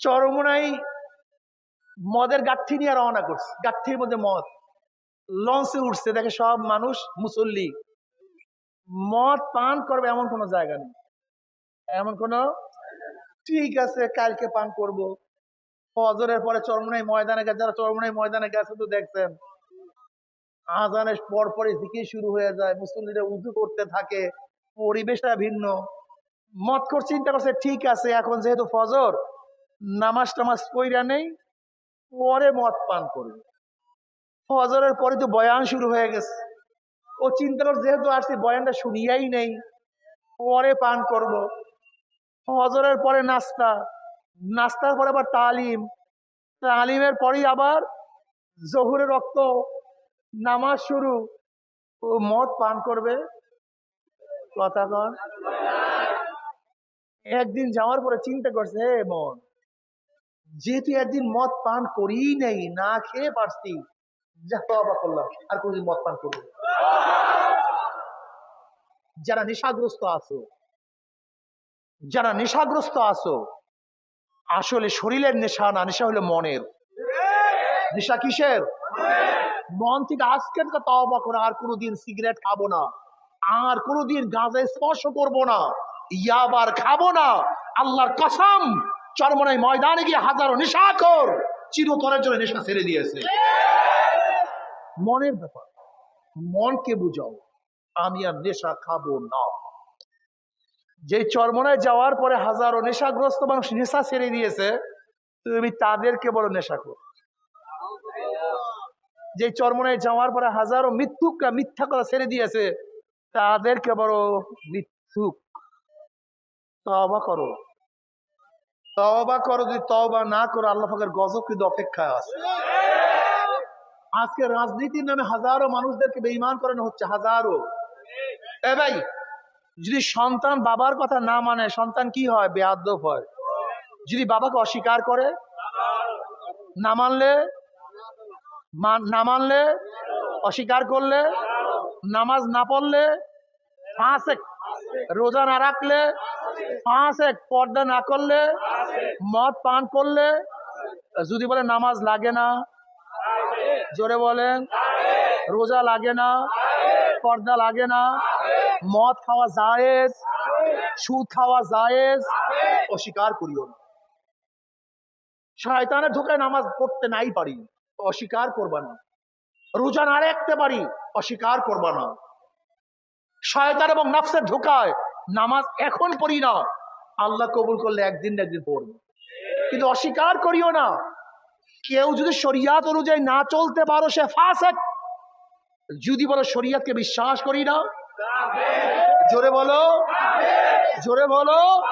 চরমোনাই মদের গাঠি নিয়ে রওনা করছে। গাঠির মধ্যে মদ। লঞ্চে উঠছে। দেখে সব মানুষ মুসল্লি। মদ পান করবে এমন কোনো জায়গা নেই। এমন কোনো, ঠিক আছে, কালকে পান করব। ফজরের পরে চরমোনাই ময়দানে গেছে। যারা চরমোনাই ময়দানে গেছে তো দেখছেন। আজানের পর পরে দিকে শুরু হয়ে যায়। মুসল্লিরা উজু করতে থাকে। পরিবেশটা ভিন্ন। মত কর চিন্তা করছে, ঠিক আছে, এখন যেহেতু ফজর নামাজ টামাজ পইরা নেই, পরে মদ পান করবে। হজরের পরে তো বয়ান শুরু হয়ে গেছে। ও চিন্তা কর যেহেতু আসছি, বয়ানটা শুনিয়াই নেই, পরে পান করব। ফজরের পরে নাস্তা, নাস্তার পরে আবার তালিম। তালিমের পরেই আবার জহুরের রক্ত, নামাজ শুরু, ও মদ পান করবে। কথা কন। একদিন যাওয়ার পরে চিন্তা করছে হে মন যেহেতু একদিন মদ পান করি নেই, না খেয়ে পারছি যা তবা করলাম, আর কোনদিন মদ পান করব যারা নেশাগ্রস্ত আছো, যারা নেশাগ্রস্ত আছো, আসলে শরীরের নেশা না, নেশা হলো মনের। নেশা কিসের? মন থেকে আজকে থেকে তওবা করে আর কোনোদিন সিগারেট খাব না, আর কোনোদিন গাঁজা স্পর্শ করব না, ইয়াবার খাব না, আল্লাহর কসম। চরমনাই ময়দানে গিয়ে হাজারো নেশা কর চিরতরের জন্য নেশা ছেড়ে দিয়েছে। মনের ব্যাপার, মনকে বুঝাও, আমি আর নেশা খাব না। যে চরমনায় যাওয়ার পরে হাজারো নেশাগ্রস্ত মানুষ নেশা ছেড়ে দিয়েছে, তুমি তাদেরকে বলো নেশা কর যে চরমনায় যাওয়ার পরে হাজারো মিথ্যুকরা মিথ্যা কথা ছেড়ে দিয়েছে, তাদেরকে বড় মিথ্যুক তবা করো। তবা করো, যদি তবা না করো, আল্লাহ পাকের গজব কিন্তু অপেক্ষায় আছে। আজকে রাজনীতির নামে হাজারো মানুষদেরকে বেইমান করানো হচ্ছে, হাজারো। এ ভাই, যদি সন্তান বাবার কথা না মানে সন্তান কি হয়? বেয়াদব হয়। যদি বাবাকে অস্বীকার করে, না মানলে না মানলে, অস্বীকার করলে, নামাজ না পড়লে ফাঁস এক, রোজা না রাখলে ফাঁস এক, পর্দা না করলে মদ পান করলে যদি বলে নামাজ লাগে না, জোরে বলেন, রোজা লাগে না, পর্দা লাগে না, মদ খাওয়া জায়েজ, সুদ খাওয়া জায়েজ, অস্বীকার করিও না। শয়তানের ঢুকায় নামাজ পড়তে নাই পারি, অস্বীকার করবা না। রোজা না রাখতে পারি, অস্বীকার করবা না। শয়তান এবং নফসের ঢোকায়, নামাজ এখন পড়ি না। আল্লাহ কবুল করলে একদিন না একদিন পড়ব। কিন্তু অস্বীকার করিও না। কেউ যদি শরিয়াত অনুযায়ী না চলতে পারো, সে ফাসেক। যদি বলো শরিয়াতকে বিশ্বাস করি না, জোরে বলো জোরে বলো,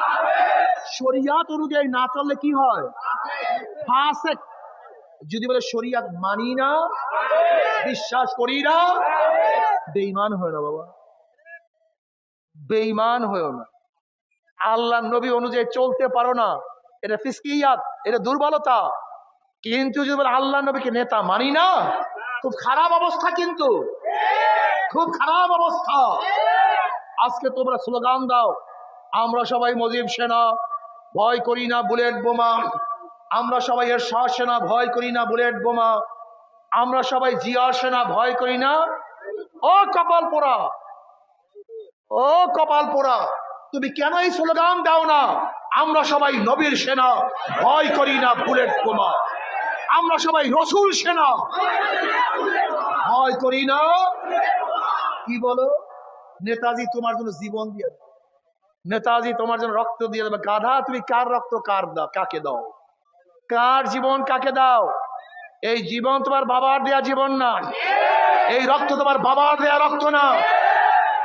শরিয়াত অনুযায়ী না চললে কি হয়? ফাসেক। যদি বলে শরিয়াত মানি না, বিশ্বাস করি না, বেঈমান হয় না বাবা। বেঈমান হয় না। আল্লাহ নবী অনুযায়ী চলতে পারো না। এটা ফিসকিয়াত, এটা দুর্বলতা। কিন্তু যদি আল্লাহ নবীকে নেতা মানি না, খুব খারাপ অবস্থা কিন্তু। খুব খারাপ অবস্থা। আজকে তোমরা স্লোগান দাও, আমরা সবাই মজিব সেনা, ভয় করি না বুলেট বোমা। আমরা সবাই এর সেনা, ভয় করি না বুলেট বোমা। আমরা সবাই জিয়ার সেনা, ভয় করি না। ও কপাল পোড়া, ও কপাল পোড়া। তুমি কেন এই স্লোগান দাও না? আমরা সবাই নবীর সেনা, ভয় করি না বুলেট বোমা আমরা সবাই রসুল সেনা, ভয় করি না। কি বলো? নেতাজি তোমার জন্য জীবন দিয়ে দেবে। নেতাজি তোমার জন্য রক্ত দিয়ে দেবে। গাধা, তুমি কার রক্ত, কার দাও কাকে দাও? কার জীবন কাকে দাও? এই জীবন তোমার বাবার দেয়া জীবন না। এই রক্ত তোমার বাবার দেয়া রক্ত না।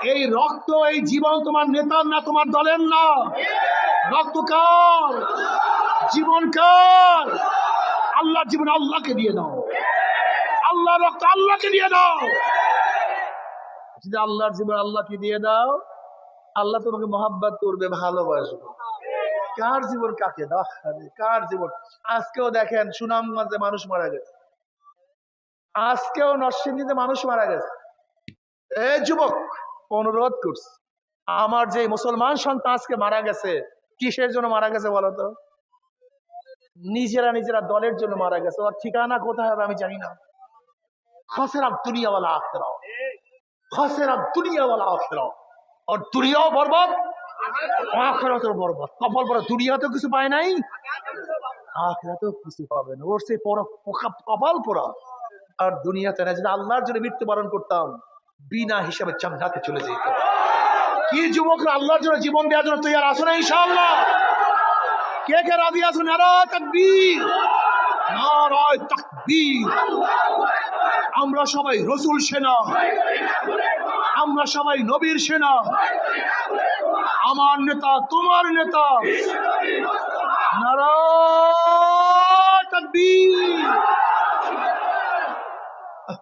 এই রক্ত, এই জীবন তোমার নেতার না, তোমার দলের না। রক্ত কার? জীবন কার? আল্লাহর জীবন আল্লাহকে দিয়ে দাও। আল্লাহ রক্ত আল্লাহকে দিয়ে দাও। যদি আল্লাহর জীবন আল্লাহকে দিয়ে দাও, আল্লাহ তোমাকে মহাব্বত করবে, ভালোবাসবে। কার জীবন কাকে? দাও কার জীবন? আজকেও দেখেন, সুনামগঞ্জে মানুষ মারা গেছে। আজকেও নরসিংদীতে মানুষ মারা গেছে। এ যুবক অনুরোধ করছি। আমার যে মুসলমান সন্তান আজকে মারা গেছে, কিসের জন্য মারা গেছে বলো তো? নিজেরা নিজেরা দলের জন্য মারা গেছে। ওর ঠিকানা কোথায় হবে আমি জানি না। খসেরা আখেরা। খসেরা আখেরা। ওর বরবাদ বরবাদ। কপাল কিছু পায় নাই, আখেরাতেও কিছু পাবে না। ওর সে পর- কপাল পোড়া আর দুনিয়াতে না যদি আল্লাহর জন্য মৃত্যুবরণ করতাম। বিনা হিসাবে জান্নাতে চলে যেত কি যুবকরা আল্লাহর জন্য জীবন দেওয়ার জন্য তৈরি আসো না ইনশাআল্লাহ? কে কে রাজি আছো? নারায় আমরা সবাই রসুল সেনা। আমরা সবাই নবীর সেনা। আমার নেতা, তোমার নেতা। নারায়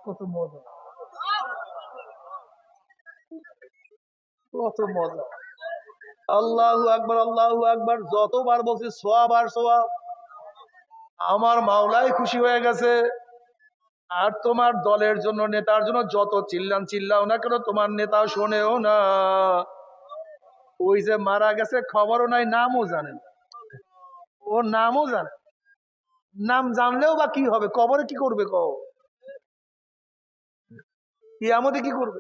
কত মজা। কত মজা। আল্লাহু আকবার আল্লাহু আকবার, যতবার বলছি সোয়াব আর সোয়াব আমার মাওলাই খুশি হয়ে গেছে। আর তোমার দলের জন্য, নেতার জন্য যত চিল্লান চিল্লাও না কেন, তোমার নেতা শোনেও না। ওই যে মারা গেছে, খবরও নাই, নামও জানেন ওর নামও জানে নাম জানলেও বা কি হবে? কবরে কি করবে কও? কিয়ামতে কি করবে?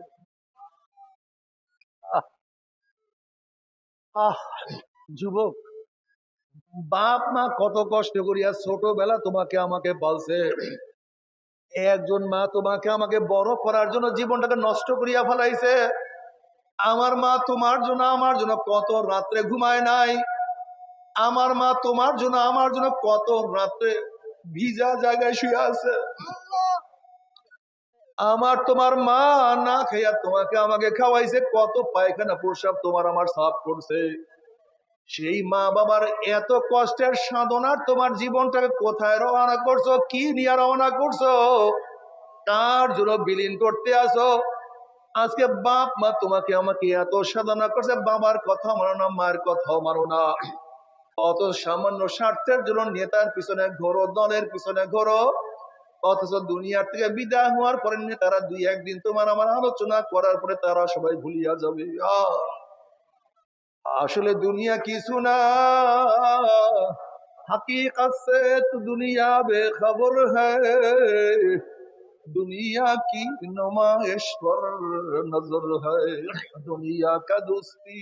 আহ, যুবক, বাপ মা কত কষ্ট করিয়া ছোটবেলা তোমাকে আমাকে বলছে একজন মা তোমাকে আমাকে বড় করার জন্য জীবনটাকে নষ্ট করিয়া ফেলাইছে। আমার মা তোমার জন্য, আমার জন্য কত রাত্রে ঘুমায় নাই। আমার মা তোমার জন্য, আমার জন্য কত রাত্রে ভিজা জায়গায় শুয়ে আছে। আমার তোমার মা না খাইয়া তোমাকে আমাকে খাওয়াইছে, কত পায়খানা প্রসাব তোমার আমার সাফ করছে। সেই মা বাবার এত কষ্টের সাধনার তোমার জীবনটাকে কোথায় রওনা করছ, কি নিয়ে রওনা করছ? তার জন্য বিলীন করতে আসো? আজকে বাপ মা তোমাকে আমাকে এত সাধনা করছে, বাবার কথা মানো না, মায়ের কথাও মানো না। অত সামান্য স্বার্থের জন্য নেতার পিছনে ঘোরো, দলের পিছনে ঘোরো অথচ দুনিয়ার থেকে বিদায় হওয়ার পরে তারা দুই একদিন তোমার আমার আলোচনা করার পরে তারা সবাই ভুলিয়া যাবে। আসলে দুনিয়া কিছু না। হাকি কাছে দুনিয়া বে খবর হুনিয়া কি নুমাইশ নজর হুনিয়া কা দোস্তি,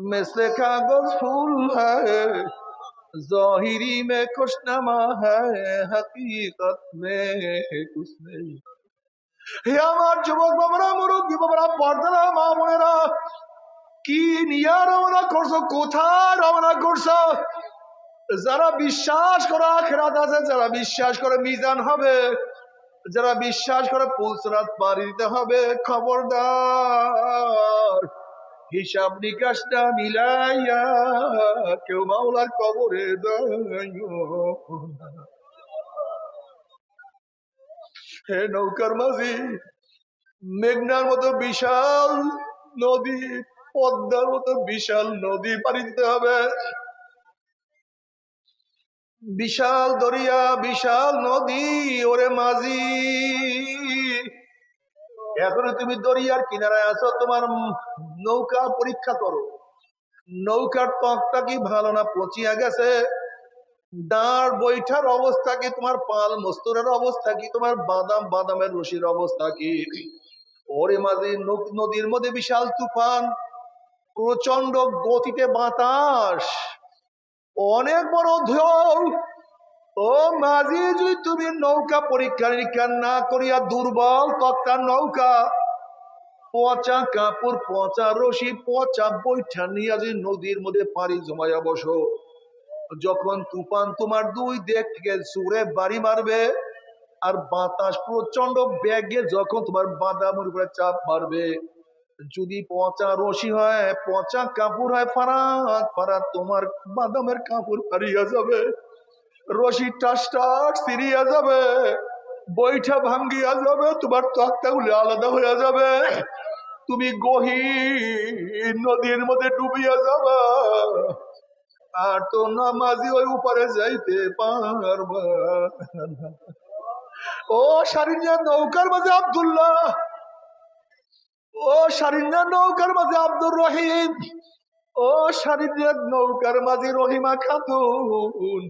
মেসলে কাগজ ফুল হ্যাঁ ظاہری میں خوش نما ہے حقیقت میں کچھ نہیں হে আমার যুবক বাবারা, মুরব্বী বাবারা, পর্দারা, মা বোনেরা, কি নিয়া রওনা করছ, কোথায় রওনা করছ? যারা বিশ্বাস করে আখেরাত আছে, যারা বিশ্বাস করে মিজান হবে, যারা বিশ্বাস করে পুলসরাত পাড়ি দিতে হবে, খবরদার। হিসাব নিকাশটা মিলাইয়া কেউ মাওলার কবরে হে নৌকার মাঝি, মেঘনার মতো বিশাল নদী, পদ্মার মতো বিশাল নদী পাড়ি দিতে হবে। বিশাল দরিয়া, বিশাল নদী, ওরে মাঝি। এখন তুমি দরিয়ার কিনারায় আছো, তোমার নৌকা পরীক্ষা করো। নৌকার তকটা কি ভালো না পচিয়া গেছে? দাঁড় বৈঠার অবস্থা কি? তোমার পাল মস্তরের অবস্থা কি? তোমার বাদাম, বাদামের রশির অবস্থা কি? ওরে মাঝে নদীর মধ্যে বিশাল তুফান প্রচণ্ড গতিতে বাতাস, অনেক বড় ঢেউ ও মাঝি, যদি তুমি নৌকা পরীক্ষা নিরীক্ষা না করিয়া দুর্বল তক্তার নৌকা, পচা কাপড়, পচা রশি, পচা বৈঠা নিয়ে যদি নদীর মধ্যে পানি জমাইয়া বসো, যখন তুফান তোমার দুই দিক থেকে সুরে বাড়ি মারবে, আর বাতাস প্রচণ্ড ব্যাগে যখন তোমার বাদামের উপরে চাপ মারবে। যদি পচা রশি হয়, পচা কাপড় হয়, ফারাত ফারাত তোমার বাদামের কাপড় হারিয়ে যাবে। রশি টাস সিরিয়া যাবে বইটা ভাঙ্গিয়া যাবে, তোমার তক্তাগুলি আলাদা হয়ে যাবে। তুমি গহীন নদীর মধ্যে ডুবিয়া যাবা, আর তো নামাজি ওই উপরে যাইতে পারবা ও সারিনিয়া, নৌকার মাঝে আব্দুল্লাহ। ও সারিনিয়া, নৌকার মাঝে আব্দুর রহিম। ও সারিনিয়া, নৌকার মাঝে রহিমা খাতুন।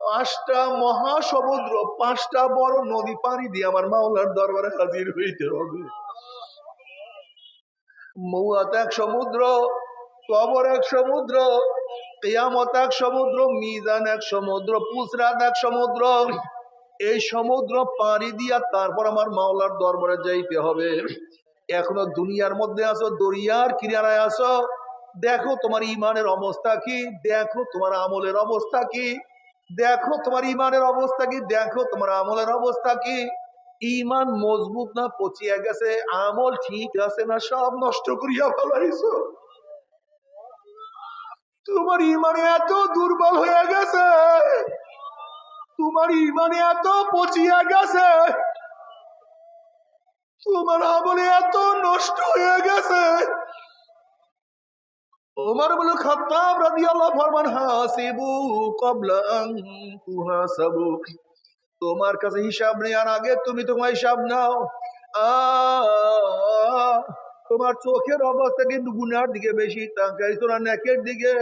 পাঁচটা মহাসমুদ্র, পাঁচটা বড় নদী পানি দিয়ে আমার মাওলার দরবারে হাজির হইতে হবে। মৌয়াত এক সমুদ্র, কবর এক সমুদ্র, কেয়ামত এক সমুদ্র, মিজান এক সমুদ্র পুসরাত এক সমুদ্র। এই সমুদ্র পাড়ি দিয়া তারপর আমার মাওলার দরবারে যাইতে হবে। এখনও দুনিয়ার মধ্যে আসো দরিয়ার কিনারায় আসো দেখো তোমার ইমানের অবস্থা কি, দেখো তোমার আমলের অবস্থা কি। দেখো তোমার ইমানের অবস্থা কি? দেখো তোমার আমলের অবস্থা কি? ইমান মজবুত না পচিয়া গেছে, আমল ঠিক আছে না সব নষ্ট করিয়া ফেলাইছো। তোমার ইমানে এত দুর্বল হয়ে গেছে, তোমার ইমানে এত পচিয়া গেছে, তোমার আমলে এত নষ্ট হয়ে গেছে ওমর বলে খাত্তাব রাদিয়াল্লাহু ফরমান হাসিবু ক্বাবলা তুহাসাবু তোমার কাছে হিসাব নেওয়ার আগে তুমি তোমার হিসাব নাও। তোমার চোখের অবস্থা কিন্তু গুনার দিকে বেশি, তাকাইছো নেকের দিকে।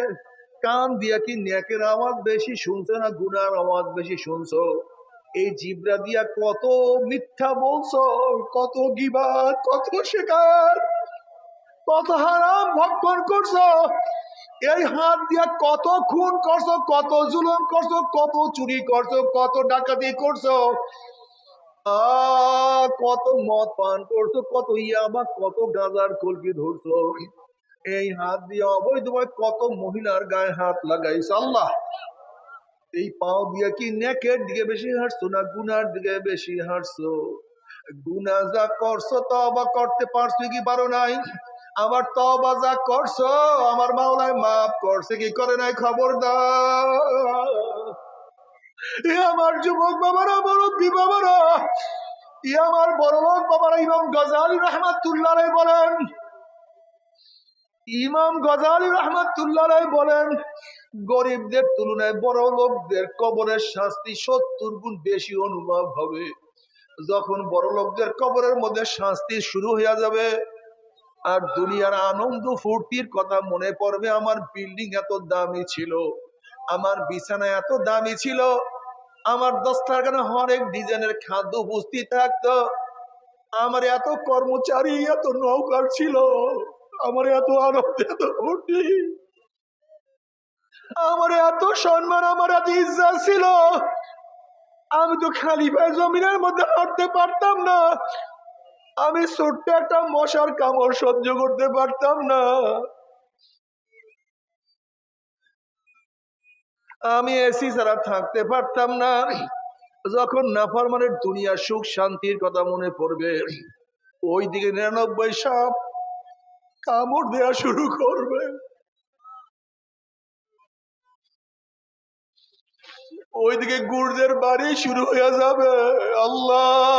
কান দিয়া কি নেকের আওয়াজ বেশি শুনছো না গুনার আওয়াজ বেশি শুনছো? এই জিব্রা দিয়া কত মিথ্যা বলছো, কত গিবাদ, কত শেখার কত হারাম ভক্ষণ করছ? এই হাত দিয়া কত খুন করছ, কত জুলুম করছ, কত চুরি করছ, কত ডাকাতি করছ? কত মদ পান করছ, কত ইয়াবা, কত গাজার কলকি ধরছো? এই হাত দিয়ে অবৈধভাবে কত মহিলার গায়ে হাত লাগাইছো আল্লাহ। এই পাও দিয়ে কি নেকের দিকে বেশি হাঁটছো না গুনার দিকে বেশি হাঁটছো? গুনা যা করছ তো তবা করতে পারছ কি পারো নাই? আবার তবা যা করছ, আমার মাওলায় মাফ করছে, কি করে নাই খবর এ আমার যুবক বাবারা, মুরব্বী বাবারা ই আমার বড় লোক বাবারা, ইমাম গজালি রহমাতুল্লাহ বলেন। ইমাম গজালি রহমাতুল্লাহ বলেন, গরিবদের তুলনায় বড় লোকদের কবরের শাস্তি সত্তর গুণ বেশি অনুভব হবে। যখন বড় লোকদের কবরের মধ্যে শাস্তি শুরু হয়ে যাবে আর দুনিয়ার আনন্দ ফুর্তির কথা মনে পড়বে, আমার বিল্ডিং এত দামি ছিল, আমার বিছানা এত দামি ছিল, আমার দস্তারখানে হরেক ডিজাইনের খাদ্য উপস্থিত থাকতো, আমার এত কর্মচারী, এত নৌকার ছিল, আমার এত আনন্দ, এত ফুর্তি, আমার এত সম্মান, আমার এত ইজ্জত ছিল। আমি তো খালি পায়ে জমিনের মধ্যে হাঁটতে পারতাম না। আমি ছোট্ট একটা মশার কামড় সহ্য করতে পারতাম না। আমি এসি ছাড়া থাকতে পারতাম না। যখন নাফারমানের দুনিয়া সুখ শান্তির কথা মনে পড়বে ওই দিকে নিরানব্বই সাপ কামড় দেওয়া শুরু করবে। ওইদিকে গুর্জের বাড়ি শুরু হয়ে যাবে। আল্লাহ।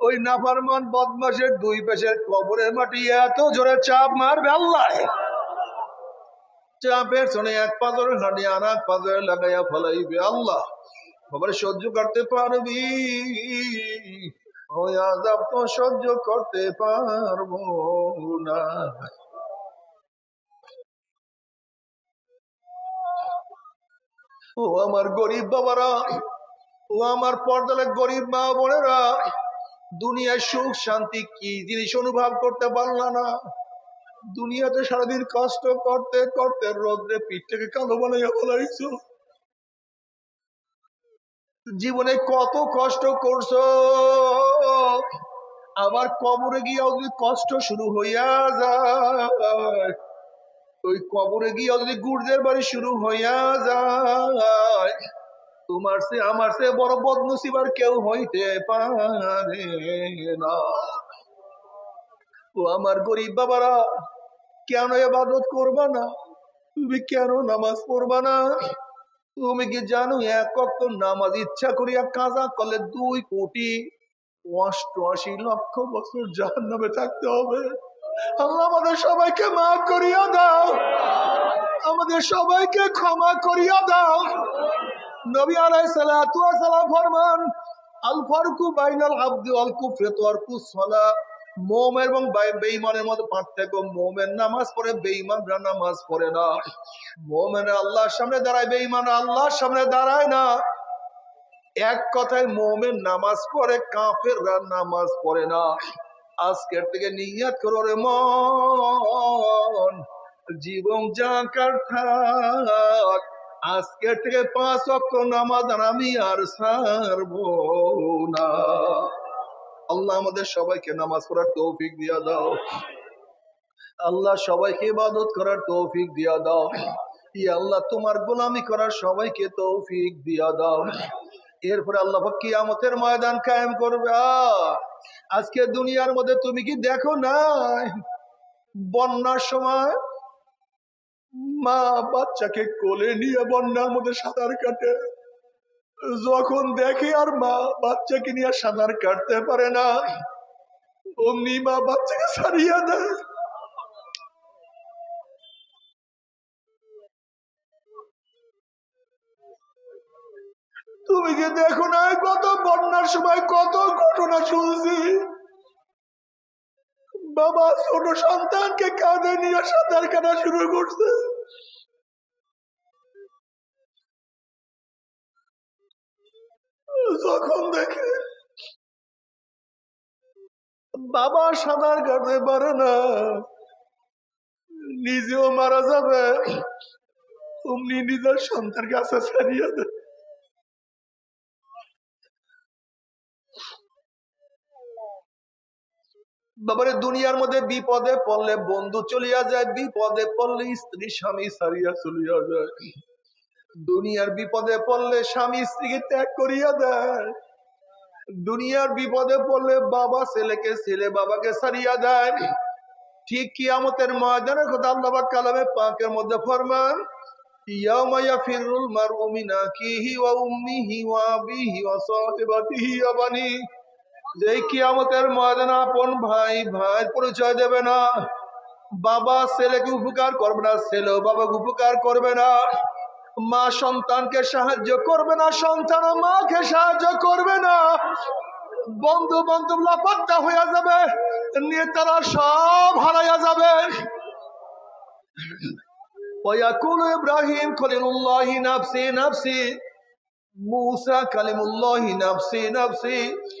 ওই নাফারমান বদমাসের দুই পেশের কবরের মাটি এত জোরে চাপ মারবে আল্লাহ। চাপের শোনে এক পাথর হাঁটি আর এক পাথর লাগাইয়া ফলাইবে আল্লাহ। খবর সহ্য করতে পারবি। ওই আজাব তো সহ্য করতে পারব না। ও আমার গরিব বাবারা, ও আমার পর্দালে গরিব মা বোনেরা দুনিয়ার সুখ, শান্তি কি জিনিস অনুভব করতে পারলা না? দুনিয়াতে সারাদিন কষ্ট করতে করতে রোদ্রে পিঠটাকে কালো বানাইয়া বলাইছো জীবনে কত কষ্ট করছ। আবার কবরে গিয়ে কষ্ট শুরু হইয়া যায় ওই কবরে গিয়ে যদি গুর্জের বাড়ি শুরু হইয়া যায়, তোমার সে, আমার সে বড় বদনসিব আর কেউ হইতে পারে না। ও আমার গরিব বাবারা, কেন এবাদত করবা না? তুমি কেন নামাজ পড়বা না? তুমি কি জানো, এক নামাজ ইচ্ছা করিয়া কাজা করলে দুই কোটি অষ্টআশি লক্ষ বছর জাহান নামে থাকতে হবে? আল্লাহ আমাদের সবাইকে মাফ করিয়া দাও। আমাদের সবাইকে ক্ষমা করিয়া দাও। নবী আলাই সালাম ফরমান, আল ফারকু বাইনাল আব্দি ওয়াল কুফরি তারকু সালাহ মোমের এবং বে- বেঈমানের মধ্যে পার্থক্য, মোমের নামাজ পড়ে, বেঈমানরা নামাজ পড়ে না। মোমেন আল্লাহর সামনে দাঁড়ায় বেঈমান আল্লাহর সামনে দাঁড়ায় না। এক কথায় মোমেন নামাজ পড়ে, কাফেররা নামাজ পড়ে না। আজকের থেকে নিয়াত করো রে মন। জীবন জাকার থাক। আজকের থেকে পাঁচ অক্ট নামাজ আমি আর সারবো না। আল্লাহ আমাদের সবাইকে নামাজ পড়ার তৌফিক দিয়া দাও। আল্লাহ সবাইকে ইবাদত করার তৌফিক দিয়া দাও। ই আল্লাহ, তোমার গোলামি করার সবাইকে তৌফিক দিয়া দাও। এরপরে আল্লাহ কিয়ামতের ময়দান কায়েম করবে। আহ! আজকে দুনিয়ার মধ্যে তুমি কি দেখো না বন্যার সময় মা বাচ্চাকে কোলে নিয়ে বন্যার মধ্যে সাঁতার কাটে। যখন দেখে আর মা বাচ্চাকে নিয়ে সাঁতার কাটতে পারে না, অমনি মা বাচ্চাকে ছাড়িয়ে দেয়। তুমি কি দেখো না কত বন্যার সময় কত ঘটনা শুনছি। বাবা, ছোট সন্তানকে কাঁধে নিয়ে সাঁতার কাটা শুরু করছে। যখন দেখে, বাবা সাঁতার কাটতে পারে না, নিজেও মারা যাবে। অমনি নিজের সন্তান কাছে ছাড়িয়ে দেয়। বাবারে দুনিয়ার মধ্যে বিপদে পড়লে বন্ধু চলিয়া যায়, বিপদে পড়লে স্ত্রী, স্বামী সারিয়া চলিয়া যায়। দুনিয়ার বিপদে পড়লে স্বামী স্ত্রীকে ত্যাগ করিয়া দেয়। দুনিয়ার বিপদে পড়লে বাবা ছেলেকে, ছেলে বাবাকে সারিয়া দেয়। ঠিক কিয়ামতের ময়দানের কথা আল্লাহ কালামে পাকের মধ্যে ফরমান, ইয়াউমা ইয়াফিরুল মারউ মিন আখিহি ওয়া উম্মিহি ওয়া আবিহি ওয়া সাহিবাতিহি ওয়া বানি যেই কিয়ামতের ময়দানে আপন ভাই ভাই পরিচয় দেবে না বাবা ছেলেকে উপকার করবে না ছেলেও বাবাকে উপকার করবে না মা সন্তানকে সাহায্য করবে না সন্তান মাকে সাহায্য করবে না বন্ধু বান্ধব লাপাত্তা হইয়া যাবে নেতারা সব হারাইয়া যাবে ويقول إبراهيم خليل الله نفسي نفسي موسى كلم الله نفسي نفسي ঈসা রুহুল্লাহ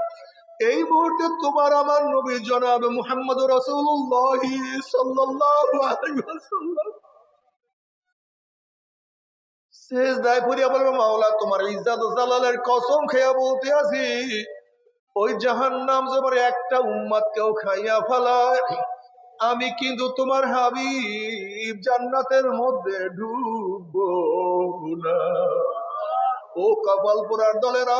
এই মুহূর্তে তোমার আমার নবী জনাব মুহাম্মদ রসুল্লাহ পড়িয়া বলবে, মাওলা, তোমার জালালের কসম খেয়া বলতে আছি ওই একটা উম্মাদ কেউ খাইয়া ফেলায়। আমি কিন্তু তোমার হাবিব, জান্নাতের মধ্যে ঢুকবো না। ও কপাল পোড়ার দলেরা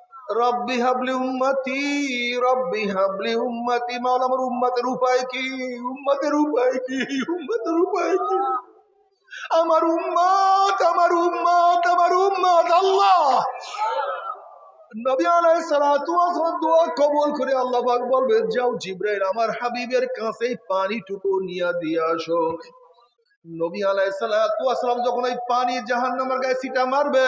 রব্বি হাবলি উম্মতি, রব্বি হাবলি উম্মতি, মাওলা আমার উম্মতের উপায় কি? উম্মতের উপায় কি? উম্মতের উপায় কি? আমার উম্মত আমার উম্মত আমার উম্মত, আল্লাহ! নবী আলাইহিস দোয়া কবুল করে আল্লাহ পাক বলবে যাও জিবরাইল, আমার হাবিবের কাছে পানিটুকু নিয়ে দিয়ে আসো। নবী আলাইহিস সালাতু ওয়াস সালাম যখন এই পানি জাহান্নামের গায়ে ছিটা মারবে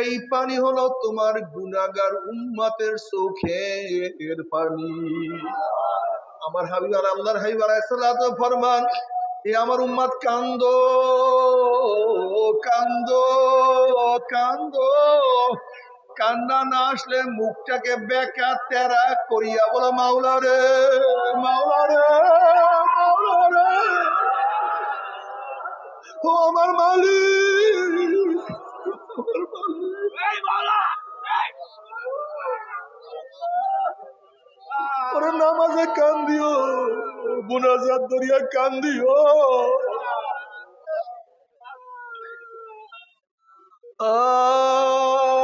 এই পানি হলো তোমার গুনাগার উম্মতের চোখের পানি। আমার হাবিবার আল্লাহর হাবিবার সালাত ফরমান, এ আমার উম্মাদ কান্দ কান্দ কান্দ। কান্না না আসলে মুখটাকে বেকা তেরা করিয়া বলো, মাওলা রে মাওলা রে মাওলা রে। ও আমার মালিক। নামাজে কান দিও বুনাজাত দরিয়া কান দিও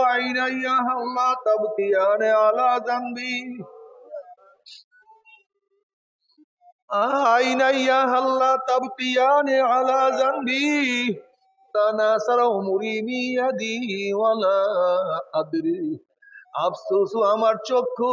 আইনা ইয়া আল্লাহ, তাবকিয়ানে আলা জানবি। আইনা ইয়া আলা জানবি। তানাসার উমরি ওয়ালা আদরি। আফসোস আমার চক্ষু।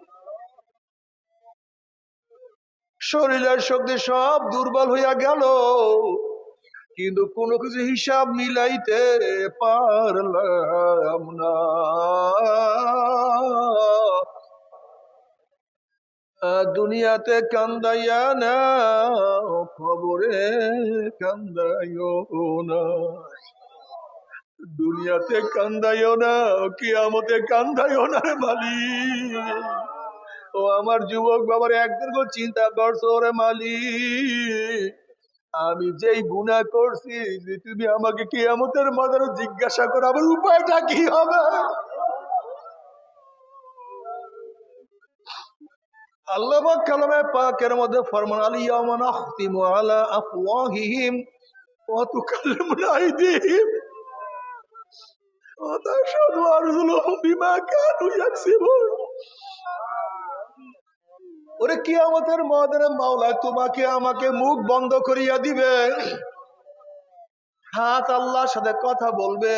শরীরের শক্তি সব দুর্বল হইয়া গেল। কিন্তু কোনো কিছু হিসাব মিলাইতে পারলাম না। দুনিয়াতে কান্দাইয়া না খবরে কান্দাইও না। দুনিয়াতে কান্দাইও না, কিয়ামতে কান্দাইও না রে মালিক। ও আমার যুবক বাবার একদিন চিন্তা করছ রে আমি যেই গুণা করছি, যে তুমি আমাকে কি কিয়ামতের মাদারে জিজ্ঞাসা করো, আমার উপায়টা কি হবে? আল্লাহ কালামে পাকের মধ্যে ফরমান আলিয়ামা নাখতিমু আলা আফওয়াহিহিম ওয়া তুকাল্লিমুনা আইদিহিম। ওয়া তাশহাদু আরজুলুহুম বিমা কানু ইয়াকসিবুন। ওরে কিয়ামতের ময়দানে মাওলা তোমাকে আমাকে মুখ বন্ধ করিয়া দিবে। হাত আল্লাহর সাথে কথা বলবে।